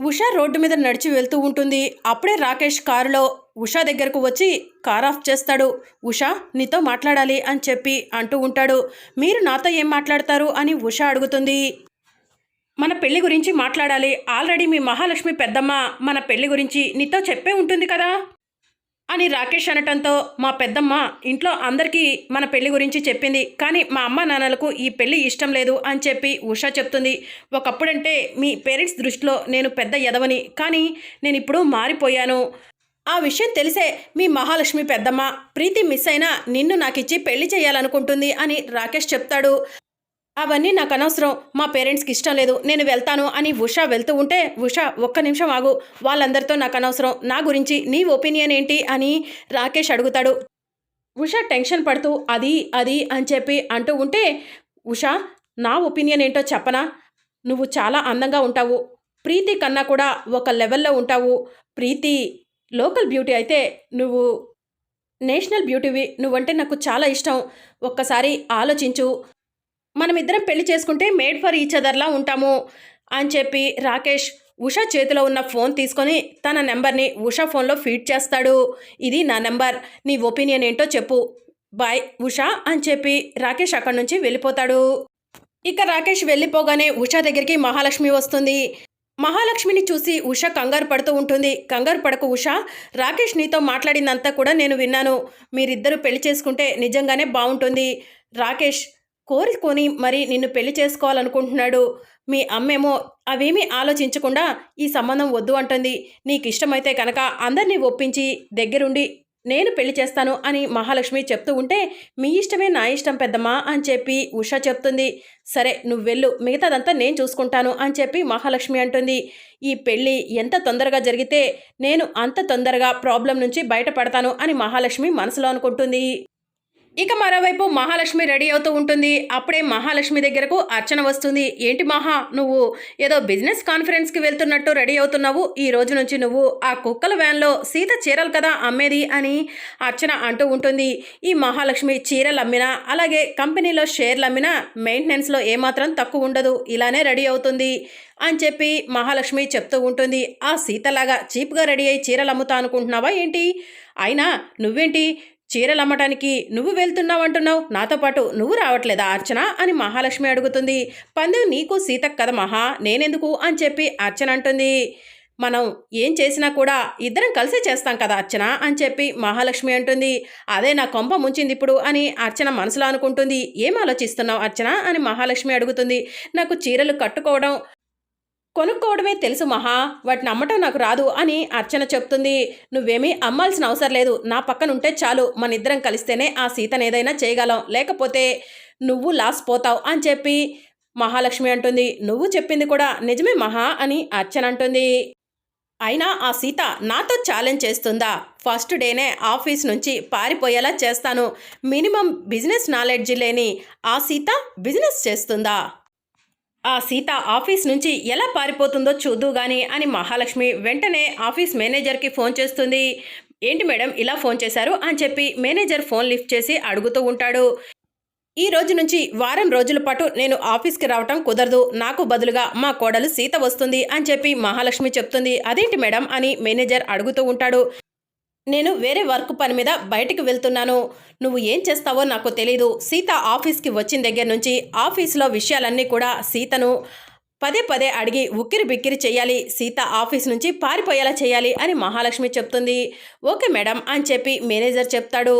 Usha road మీద నడిచి వెళ్తూ ఉంటుంది. అప్పుడే రాకేష్ కారులో ఉషా దగ్గరకు వచ్చి కార్ ఆఫ్ చేస్తాడు. ఉషా నీతో మాట్లాడాలి అని చెప్పి అంటూ ఉంటాడు. మీరు నాతో ఏం మాట్లాడతారు అని ఉషా అడుగుతుంది. మన పెళ్ళి గురించి మాట్లాడాలి. ఆల్రెడీ మీ మహాలక్ష్మి పెద్దమ్మ మన పెళ్ళి గురించి నీతో చెప్పే ఉంటుంది కదా? అని రాకేష్ అనటంతో మా పెద్దమ్మ ఇంట్లో అందరికీ మన పెళ్ళి గురించి చెప్పింది. కానీ మా అమ్మ నాన్నలకు ఈ పెళ్ళి ఇష్టం లేదు అని చెప్పి ఉషా చెప్తుంది. ఒకప్పుడంటే మీ పేరెంట్స్ దృష్టిలో నేను పెద్ద ఎదవని కానీ నేను ఇప్పుడు మారిపోయాను. ఆ విషయం తెలిసే మీ మహాలక్ష్మి పెద్దమ్మ ప్రీతి మిస్ అయినా నిన్ను నాకిచ్చి పెళ్ళి చేయాలనుకుంటుంది అని రాకేష్ చెప్తాడు. అవన్నీ నాకు అనవసరం. మా పేరెంట్స్కి ఇష్టం లేదు. నేను వెళ్తాను అని ఉషా వెళ్తూ ఉంటే ఉషా ఒక్క నిమిషం ఆగు. వాళ్ళందరితో నాకు అనవసరం. నా గురించి నీ ఒపీనియన్ ఏంటి అని రాకేష్ అడుగుతాడు. ఉషా టెన్షన్ పడుతూ అది అది అని చెప్పి అంటూ ఉంటే ఉషా నా ఒపీనియన్ ఏంటో చెప్పనా? నువ్వు చాలా అందంగా ఉంటావు. ప్రీతి కన్నా కూడా ఒక లెవెల్లో ఉంటావు. ప్రీతి లోకల్ బ్యూటీ అయితే నువ్వు నేషనల్ బ్యూటీవి. నువ్వంటే నాకు చాలా ఇష్టం. ఒక్కసారి ఆలోచించు. మనమిద్దరం పెళ్ళి చేసుకుంటే మేడ్ ఫర్ ఈచ్ అదర్లా ఉంటాము అని చెప్పి రాకేష్ ఉషా చేతిలో ఉన్న ఫోన్ తీసుకొని తన నెంబర్ని ఉషా ఫోన్లో ఫీడ్ చేస్తాడు. ఇది నా నెంబర్ నీ ఒపీనియన్ ఏంటో చెప్పు. బాయ్ ఉషా అని చెప్పి రాకేష్ అక్కడి నుంచి వెళ్ళిపోతాడు. ఇక రాకేష్ వెళ్ళిపోగానే ఉషా దగ్గరికి మహాలక్ష్మి వస్తుంది. మహాలక్ష్మిని చూసి ఉష కంగారు పడుతూ ఉంటుంది. కంగారు పడకు ఉష రాకేష్ నీతో మాట్లాడిందంతా కూడా నేను విన్నాను. మీరిద్దరూ పెళ్ళి చేసుకుంటే నిజంగానే బాగుంటుంది. రాకేష్ కోరుకొని మరి నిన్ను పెళ్ళి చేసుకోవాలనుకుంటున్నాడు. మీ అమ్మేమో అవేమీ ఆలోచించకుండా ఈ సంబంధం వద్దు అంటుంది. నీకు ఇష్టమైతే కనుక అందరినీ ఒప్పించి దగ్గరుండి నేను పెళ్ళి చేస్తాను అని మహాలక్ష్మి చెప్తూ ఉంటే మీ ఇష్టమే నా ఇష్టం పెద్దమ్మా అని చెప్పి ఉష చెప్తుంది. సరే నువ్వు వెళ్ళు మిగతాదంతా నేను చూసుకుంటాను అని చెప్పి మహాలక్ష్మి అంటుంది. ఈ పెళ్ళి ఎంత తొందరగా జరిగితే నేను అంత తొందరగా ప్రాబ్లం నుంచి బయటపడతాను అని మహాలక్ష్మి మనసులో అనుకుంటుంది. ఇక మరోవైపు మహాలక్ష్మి రెడీ అవుతూ ఉంటుంది. అప్పుడే మహాలక్ష్మి దగ్గరకు అర్చన వస్తుంది. ఏంటి మహా నువ్వు ఏదో బిజినెస్ కాన్ఫరెన్స్కి వెళ్తున్నట్టు రెడీ అవుతున్నావు. ఈ రోజు నుంచి నువ్వు ఆ కుక్కల వ్యాన్లో సీత చీరలు కదా అమ్మేది అని అర్చన అంటూ ఉంటుంది. ఈ మహాలక్ష్మి చీరలు అమ్మినా అలాగే కంపెనీలో షేర్లు అమ్మినా మెయింటెనెన్స్లో ఏమాత్రం తక్కువ ఉండదు. ఇలానే రెడీ అవుతుంది అని చెప్పి మహాలక్ష్మి చెప్తూ ఉంటుంది. ఆ సీతలాగా చీప్గా రెడీ అయ్యి చీరలు అమ్ముతా అనుకుంటున్నావా ఏంటి? అయినా నువ్వేంటి? చీరలు అమ్మటానికి నువ్వు వెళ్తున్నావంటున్నావు? నాతో పాటు నువ్వు రావట్లేదా అర్చన? అని మహాలక్ష్మి అడుగుతుంది. పందెం నీకు సీతక్ కదా మహా నేనెందుకు? అని చెప్పి అర్చన అంటుంది. మనం ఏం చేసినా కూడా ఇద్దరం కలిసే చేస్తాం కదా అర్చన? అని చెప్పి మహాలక్ష్మి అంటుంది. అదే నా కొంప ముంచింది ఇప్పుడు అని అర్చన మనసులో అనుకుంటుంది. ఏం ఆలోచిస్తున్నావు అర్చన? అని మహాలక్ష్మి అడుగుతుంది. నాకు చీరలు కట్టుకోవడం కొనుక్కోవడమే తెలుసు మహా. వాటిని అమ్మటం నాకు రాదు అని అర్చన చెప్తుంది. నువ్వేమీ అమ్మాల్సిన అవసరం లేదు. నా పక్కన ఉంటే చాలు. మన ఇద్దరం కలిస్తేనే ఆ సీతను ఏదైనా చేయగలం. లేకపోతే నువ్వు లాస్ పోతావు అని చెప్పి మహాలక్ష్మి అంటుంది. నువ్వు చెప్పింది కూడా నిజమే మహా అని అర్చన అంటుంది. అయినా ఆ సీత నాతో ఛాలెంజ్ చేస్తుందా? ఫస్ట్ డేనే ఆఫీస్ నుంచి పారిపోయేలా చేస్తాను. మినిమం బిజినెస్ నాలెడ్జ్ లేని ఆ సీత బిజినెస్ చేస్తుందా? ఆ సీత ఆఫీస్ నుంచి ఎలా పారిపోతుందో చూద్దు గాని అని మహాలక్ష్మి వెంటనే ఆఫీస్ మేనేజర్కి ఫోన్ చేస్తుంది. ఏంటి మేడం ఇలా ఫోన్ చేశారు? అని చెప్పి మేనేజర్ ఫోన్ లిఫ్ట్ చేసి అడుగుతూ ఉంటాడు. ఈ రోజు నుంచి వారం రోజుల పాటు నేను ఆఫీస్కి రావటం కుదరదు. నాకు బదులుగా మా కోడలు సీత వస్తుంది అని చెప్పి మహాలక్ష్మి చెప్తుంది. అదేంటి మేడం అని మేనేజర్ అడుగుతూ ఉంటాడు. నేను వేరే వర్క్ పని మీద బయటికి వెళ్తున్నాను. నువ్వు ఏం చేస్తావో నాకు తెలీదు. సీత ఆఫీస్కి వచ్చిన దగ్గర నుంచి ఆఫీస్లో విషయాలన్నీ కూడా సీతను పదే పదే అడిగి ఉక్కిరి బిక్కిరి చేయాలి. సీత ఆఫీస్ నుంచి పారిపోయేలా చేయాలి అని మహాలక్ష్మి చెప్తుంది. ఓకే మేడం అని చెప్పి మేనేజర్ చెప్తాడు.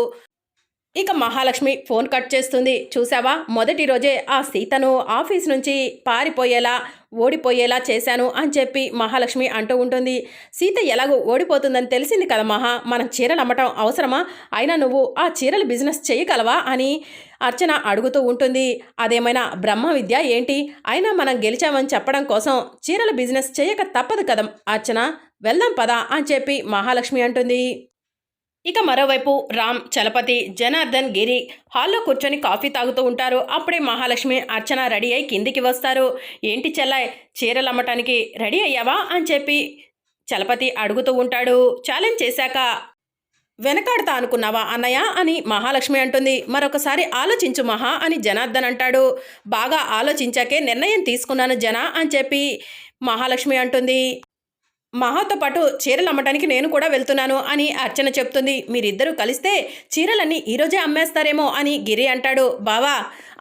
ఇక మహాలక్ష్మి ఫోన్ కట్ చేస్తుంది. చూసావా మొదటి రోజే ఆ సీతను ఆఫీస్ నుంచి పారిపోయేలా ఓడిపోయేలా చేశాను అని చెప్పి మహాలక్ష్మి అంటూ ఉంటుంది. సీత ఎలాగో ఓడిపోతుందని తెలిసింది కదా మహా? మనం చీరలు అమ్మటం అవసరమా? అయినా నువ్వు ఆ చీరల బిజినెస్ చేయగలవా? అని అర్చన అడుగుతూ ఉంటుంది. అదేమైనా బ్రహ్మ విద్య ఏంటి? అయినా మనం గెలిచామని చెప్పడం కోసం చీరల బిజినెస్ చేయక తప్పదు కదా అర్చన. వెళ్దాం పదా అని చెప్పి మహాలక్ష్మి అంటుంది. ఇక మరోవైపు రామ్ చలపతి జనార్దన్ గిరి హాల్లో కూర్చొని కాఫీ తాగుతూ ఉంటారు. అప్పుడే మహాలక్ష్మి అర్చన రెడీ అయి కిందికి వస్తారు. ఏంటి చెల్లాయ్ చీరలు అమ్మటానికి రెడీ అయ్యావా? అని చెప్పి చలపతి అడుగుతూ ఉంటాడు. ఛాలెంజ్ చేశాక వెనకాడతా అనుకున్నావా అన్నయ్య? అని మహాలక్ష్మి అంటుంది. మరొకసారి ఆలోచించు మహా అని జనార్దన్ అంటాడు. బాగా ఆలోచించాకే నిర్ణయం తీసుకున్నాను జన అని చెప్పి మహాలక్ష్మి అంటుంది. మహాతో పాటు చీరలు అమ్మటానికి నేను కూడా వెళ్తున్నాను అని అర్చన చెప్తుంది. మీరిద్దరూ కలిస్తే చీరలన్నీ ఈరోజే అమ్మేస్తారేమో అని గిరి అంటాడు. బావా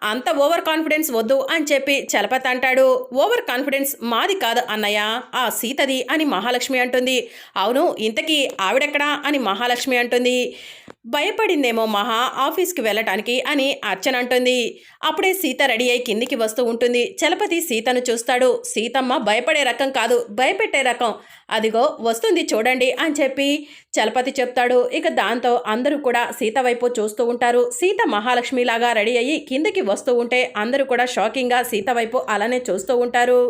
అంత ఓవర్ కాన్ఫిడెన్స్ వద్దు అని చెప్పి చలపతి అంటాడు. ఓవర్ కాన్ఫిడెన్స్ మాది కాదు అన్నయ్య ఆ సీతది అని మహాలక్ష్మి అంటుంది. అవును ఇంతకీ ఆవిడెక్కడా అని మహాలక్ష్మి అంటుంది. భయపడిందేమో మహా ఆఫీస్కి వెళ్ళటానికి అని అర్చన అంటుంది. అప్పుడే సీత రెడీ అయి కిందికి వస్తూ ఉంటుంది. చలపతి సీతను చూస్తాడు. సీతమ్మ భయపడే రకం కాదు భయపెట్టే రకం. అదిగో వస్తుంది చూడండి అని చెప్పి చలపతి చెప్తాడు. ఇక దాంతో అందరూ కూడా సీత వైపు చూస్తూ ఉంటారు. సీత మహాలక్ష్మిలాగా రెడీ అయ్యి కిందికి వస్తూ ఉంటే అందరూ కూడా షాకింగ్గా సీత వైపు అలానే చూస్తూ ఉంటారు.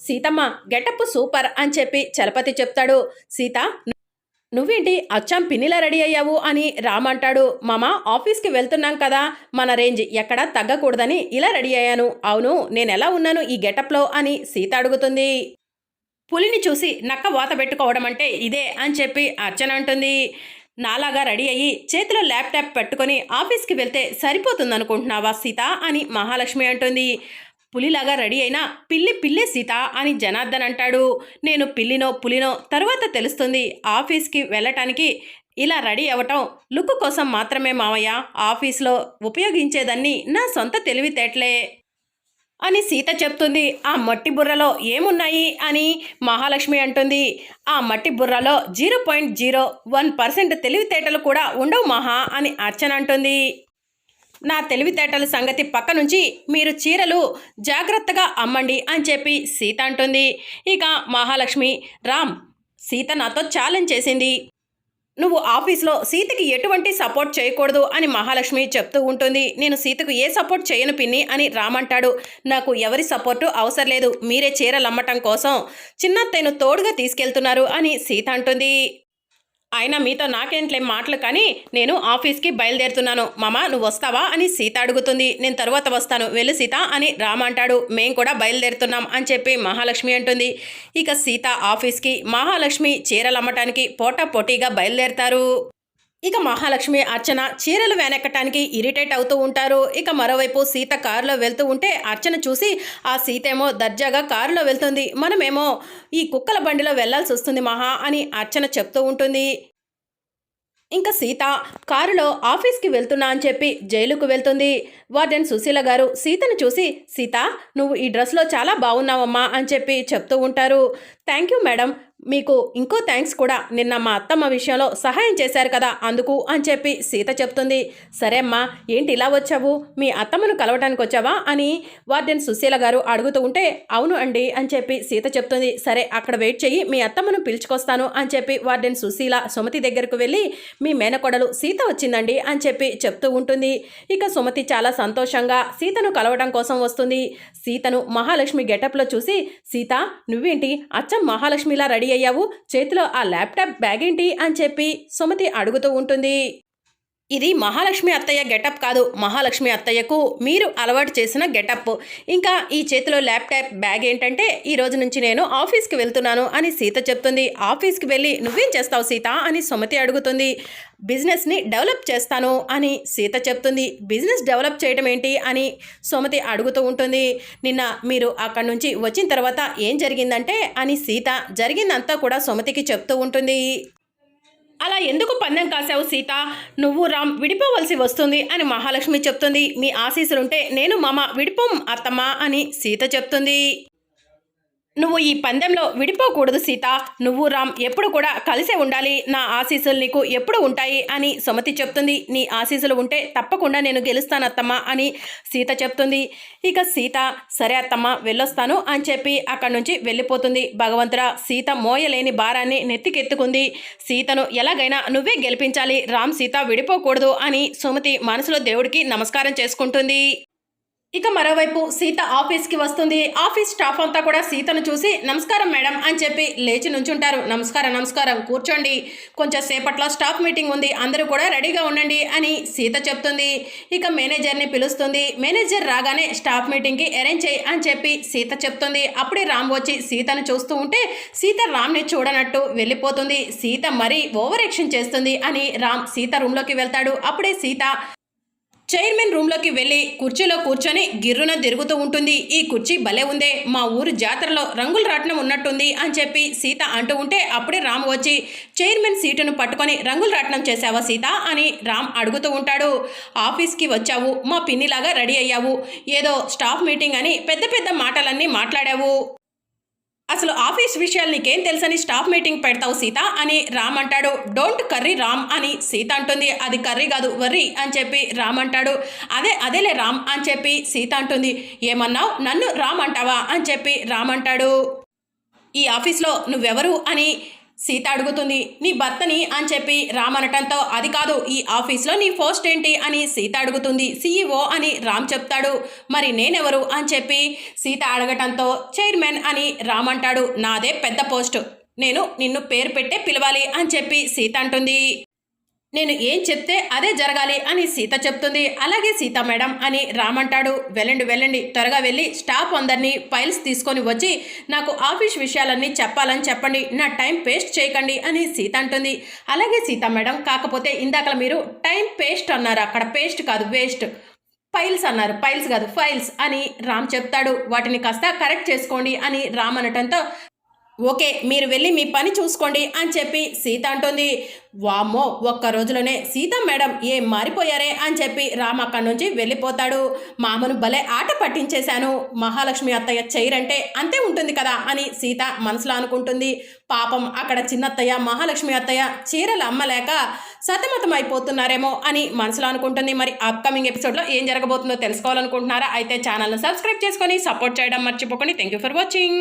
సీతమ్మ గెటప్ సూపర్ అని చెప్పి చలపతి చెప్తాడు. సీత నువ్వేంటి అచ్చాం పిన్నిలా రెడీ అయ్యావు అని రామ్ అంటాడు. మామ ఆఫీస్కి వెళ్తున్నాం కదా మన రేంజ్ ఎక్కడా తగ్గకూడదని ఇలా రెడీ అయ్యాను. అవును నేను ఎలా ఉన్నాను ఈ గెటప్లో అని సీత అడుగుతుంది. పులిని చూసి నక్క వాత పెట్టుకోవడం అంటే ఇదే అని చెప్పి అర్చన అంటుంది. నాలాగా రెడీ అయ్యి చేతిలో ల్యాప్టాప్ పెట్టుకొని ఆఫీస్కి వెళ్తే సరిపోతుంది అనుకుంటున్నావా సీత అని మహాలక్ష్మి అంటుంది. పులిలాగా రెడీ అయినా పిల్లి పిల్లే సీత అని జనార్దన్ అంటాడు. నేను పిల్లినో పులినో తర్వాత తెలుస్తుంది. ఆఫీస్కి వెళ్ళటానికి ఇలా రెడీ అవ్వటం లుక్ కోసం మాత్రమే మావయ్య. ఆఫీస్లో ఉపయోగించేదాన్ని నా సొంత తెలివితేటలే అని సీత చెప్తుంది. ఆ మట్టి బుర్రలో ఏమున్నాయి అని మహాలక్ష్మి అంటుంది. ఆ మట్టి బుర్రలో zero point zero one percent తెలివితేటలు కూడా ఉండవు మహా అని అర్చన అంటుంది. నా తెలివితేటల సంగతి పక్క నుంచి మీరు చీరలు జాగ్రత్తగా అమ్మండి అని చెప్పి సీత అంటుంది. ఇక మహాలక్ష్మి రామ్ సీత నాతో ఛాలెంజ్ చేసింది. నువ్వు ఆఫీస్లో సీతకి ఎటువంటి సపోర్ట్ చేయకూడదు అని మహాలక్ష్మి చెప్తూ ఉంటుంది. నేను సీతకు ఏ సపోర్ట్ చేయను పిన్ని అని రామంటాడు నాకు ఎవరి సపోర్టు అవసరం లేదు. మీరే చీరలు అమ్మటం కోసం చిన్నత్తయ్యను తోడుగా తీసుకెళ్తున్నారు అని సీత అంటుంది. ఆయన మీతో నాకేంట్లేం మాటలు కానీ నేను ఆఫీస్కి బయలుదేరుతున్నాను. మామ నువ్వు వస్తావా అని సీత అడుగుతుంది. నేను తరువాత వస్తాను. వెళ్ళు సీత అని రామ అంటాడు. మేం కూడా బయలుదేరుతున్నాం అని చెప్పి మహాలక్ష్మి అంటుంది. ఇక సీత ఆఫీస్కి మహాలక్ష్మి చీరలు అమ్మటానికి పోటా పోటీగా బయలుదేరతారు. ఇక మహాలక్ష్మి అర్చన చీరలు వెనక్కటానికి ఇరిటేట్ అవుతూ ఉంటారు. ఇక మరోవైపు సీత కారులో వెళ్తూ ఉంటే అర్చన చూసి ఆ సీత ఏమో దర్జాగా కారులో వెళ్తుంది. మనమేమో ఈ కుక్కల బండిలో వెళ్ళాల్సి వస్తుంది మహా అని అర్చన చెప్తూ ఉంటుంది. ఇంకా సీత కారులో ఆఫీస్కి వెళ్తున్నా అని చెప్పి జైలుకు వెళ్తుంది. వార్డెన్ సుశీల గారు సీతను చూసి సీత నువ్వు ఈ డ్రెస్లో చాలా బాగున్నావమ్మా అని చెప్పి చెప్తూ ఉంటారు. Thank you madam. మీకు ఇంకో థ్యాంక్స్ కూడా నిన్న మా అత్తమ్మ విషయంలో సహాయం చేశారు కదా అందుకు అని చెప్పి సీత చెప్తుంది. సరే అమ్మా ఏంటి ఇలా వచ్చావు? మీ అత్తమ్మను కలవడానికి వచ్చావా? అని వార్డెన్ సుశీల గారు అడుగుతూ ఉంటే అవును అండి అని చెప్పి సీత చెప్తుంది. సరే అక్కడ వెయిట్ చెయ్యి మీ అత్తమ్మను పిలుచుకొస్తాను అని చెప్పి వార్డెన్ సుశీల సుమతి దగ్గరకు వెళ్ళి మీ మేనకొడలు సీత వచ్చిందండి అని చెప్పి చెప్తూ ఉంటుంది. ఇక సుమతి చాలా సంతోషంగా సీతను కలవడం కోసం వస్తుంది. సీతను మహాలక్ష్మి గెటప్లో చూసి సీత నువ్వేంటి? అచ్చం మహాలక్ష్మిలా రెడీ అయ్యావు? చేతిలో ఆ ల్యాప్టాప్ బ్యాగ్ ఏంటి అని చెప్పి సుమతి అడుగుతూ ఉంటుంది. ఇది మహాలక్ష్మి అత్తయ్య గెటప్ కాదు. మహాలక్ష్మి అత్తయ్యకు మీరు అలవాటు చేసిన గెటప్. ఇంకా ఈ చేతిలో ల్యాప్టాప్ బ్యాగ్ ఏంటంటే ఈ రోజు నుంచి నేను ఆఫీస్కి వెళ్తున్నాను అని సీత చెప్తుంది. ఆఫీస్కి వెళ్ళి నువ్వేం చేస్తావు సీత అని సుమతి అడుగుతుంది. బిజినెస్ని డెవలప్ చేస్తాను అని సీత చెప్తుంది. బిజినెస్ డెవలప్ చేయడం ఏంటి అని సుమతి అడుగుతూ ఉంటుంది. నిన్న మీరు అక్కడి నుంచి వచ్చిన తర్వాత ఏం జరిగిందంటే అని సీత జరిగిందంతా కూడా సుమతికి చెప్తూ ఉంటుంది. అలా ఎందుకు పందెం కాసావు సీత? నువ్వు రామ్ విడిపోవలసి వస్తుంది అని మహాలక్ష్మి చెప్తుంది. మీ ఆశీస్సులుంటే నేను మామ విడిపోం అత్తమ్మ అని సీత చెప్తుంది. నువ్వు ఈ పందెంలో విడిపోకూడదు సీత. నువ్వు రామ్ ఎప్పుడు కూడా కలిసే ఉండాలి. నా ఆశీస్సులు నీకు ఎప్పుడు ఉంటాయి అని సుమతి చెప్తుంది. నీ ఆశీస్సులు ఉంటే తప్పకుండా నేను గెలుస్తాను అత్తమ్మ అని సీత చెప్తుంది. ఇక సీత సరే అత్తమ్మ వెళ్ళొస్తాను అని చెప్పి అక్కడి నుంచి వెళ్ళిపోతుంది. భగవంతురా సీత మోయలేని భారాన్ని నెత్తికెత్తుకుంది. సీతను ఎలాగైనా నువ్వే గెలిపించాలి. రామ్ సీత విడిపోకూడదు అని సుమతి మనసులో దేవుడికి నమస్కారం చేసుకుంటుంది. ఇక మరోవైపు సీత ఆఫీస్కి వస్తుంది. ఆఫీస్ స్టాఫ్ అంతా కూడా సీతను చూసి నమస్కారం మేడం అని చెప్పి లేచి నుంచుంటారు. నమస్కారం నమస్కారం కూర్చోండి. కొంచెం సేపట్లో స్టాఫ్ మీటింగ్ ఉంది. అందరూ కూడా రెడీగా ఉండండి అని సీత చెప్తుంది. ఇక మేనేజర్ని పిలుస్తుంది. మేనేజర్ రాగానే స్టాఫ్ మీటింగ్కి అరేంజ్ చేయి అని చెప్పి సీత చెప్తుంది. అప్పుడే రామ్ వచ్చి సీతను చూస్తూ ఉంటే సీత రామ్ని చూడనట్టు వెళ్ళిపోతుంది. సీత మరీ ఓవర్ యాక్షన్ చేస్తుంది అని రామ్ సీత రూమ్లోకి వెళ్తాడు. అప్పుడే సీత చైర్మన్ రూమ్లోకి వెళ్ళి కుర్చీలో కూర్చొని గిర్రున తిరుగుతూ ఉంటుంది. ఈ కుర్చీ భలే ఉందే. మా ఊరు జాతరలో రంగుల రాట్నం ఉన్నట్టుంది అని చెప్పి సీత అంటూ ఉంటే అప్పుడే రామ్ వచ్చి చైర్మన్ సీటును పట్టుకొని రంగుల రాట్నం చేసావా సీత? అని రామ్ అడుగుతూ ఉంటాడు. ఆఫీస్కి వచ్చావు. మా పిన్నిలాగా రెడీ అయ్యావు. ఏదో స్టాఫ్ మీటింగ్ అని పెద్ద పెద్ద మాటలన్నీ మాట్లాడావు. అసలు ఆఫీస్ విషయాలు నీకేం తెలుసని స్టాఫ్ మీటింగ్ పెడతావు సీత? అని రామ్ అంటాడు. డోంట్ కర్రీ రామ్ అని సీత అంటుంది. అది కర్రీ కాదు వర్రీ అని చెప్పి రామ్ అంటాడు. అదే అదేలే రామ్ అని చెప్పి సీత అంటుంది. ఏమన్నావు? నన్ను రామ్ అంటావా? అని చెప్పి రామ్ అంటాడు. ఈ ఆఫీస్లో నువ్వెవరు అని సీత అడుగుతుంది నీ భర్తని అని చెప్పి రామ్ అనటంతో అది కాదు ఈ ఆఫీస్లో నీ పోస్ట్ ఏంటి? అని సీత అడుగుతుంది సీఈఓ అని రామ్ చెప్తాడు మరి నేనెవరు? అని చెప్పి సీత అడగటంతో చైర్మన్ అని రామ్ అంటాడు నాదే పెద్ద పోస్ట్ నేను నిన్ను పేరు పెట్టే పిలవాలి అని చెప్పి సీత అంటుంది. నేను ఏం చెప్తే అదే జరగాలి అని సీత చెప్తుంది. అలాగే సీత మేడం అని రామ్ అంటాడు. వెళ్ళండి వెళ్ళండి. త్వరగా వెళ్ళి స్టాఫ్ అందరినీ ఫైల్స్ తీసుకొని వచ్చి నాకు ఆఫీస్ విషయాలన్నీ చెప్పాలని చెప్పండి. నా టైం పేస్ట్ చేయకండి అని సీత అంటుంది. అలాగే సీత మేడం కాకపోతే ఇందాక మీరు టైం పేస్ట్ అన్నారు. అక్కడ పేస్ట్ కాదు వేస్ట్. ఫైల్స్ అన్నారు. ఫైల్స్ కాదు ఫైల్స్ అని రామ్ చెప్తాడు. వాటిని కాస్త కరెక్ట్ చేసుకోండి అని రామ్ అనటంతో ఓకే మీరు వెళ్ళి మీ పని చూసుకోండి అని చెప్పి సీత అంటుంది. వామ్మో ఒక్క రోజులోనే సీత మేడం ఏం మారిపోయారే అని చెప్పి రామ్ అక్కడి నుంచి వెళ్ళిపోతాడు. మామను భలే ఆట పట్టించేశాను. మహాలక్ష్మి అత్తయ్య చైరంటే అంతే ఉంటుంది కదా అని సీత మనసులో అనుకుంటుంది. పాపం అక్కడ చిన్నత్తయ్య మహాలక్ష్మి అత్తయ్య చీరలు అమ్మలేక సతమతం అయిపోతున్నారేమో అని మనసులో అనుకుంటుంది. మరి అప్కమింగ్ ఎపిసోడ్లో ఏం జరగబోతుందో తెలుసుకోవాలనుకుంటున్నారా? అయితే ఛానల్ను సబ్స్క్రైబ్ చేసుకొని సపోర్ట్ చేయడం మర్చిపోకండి. Thank you for watching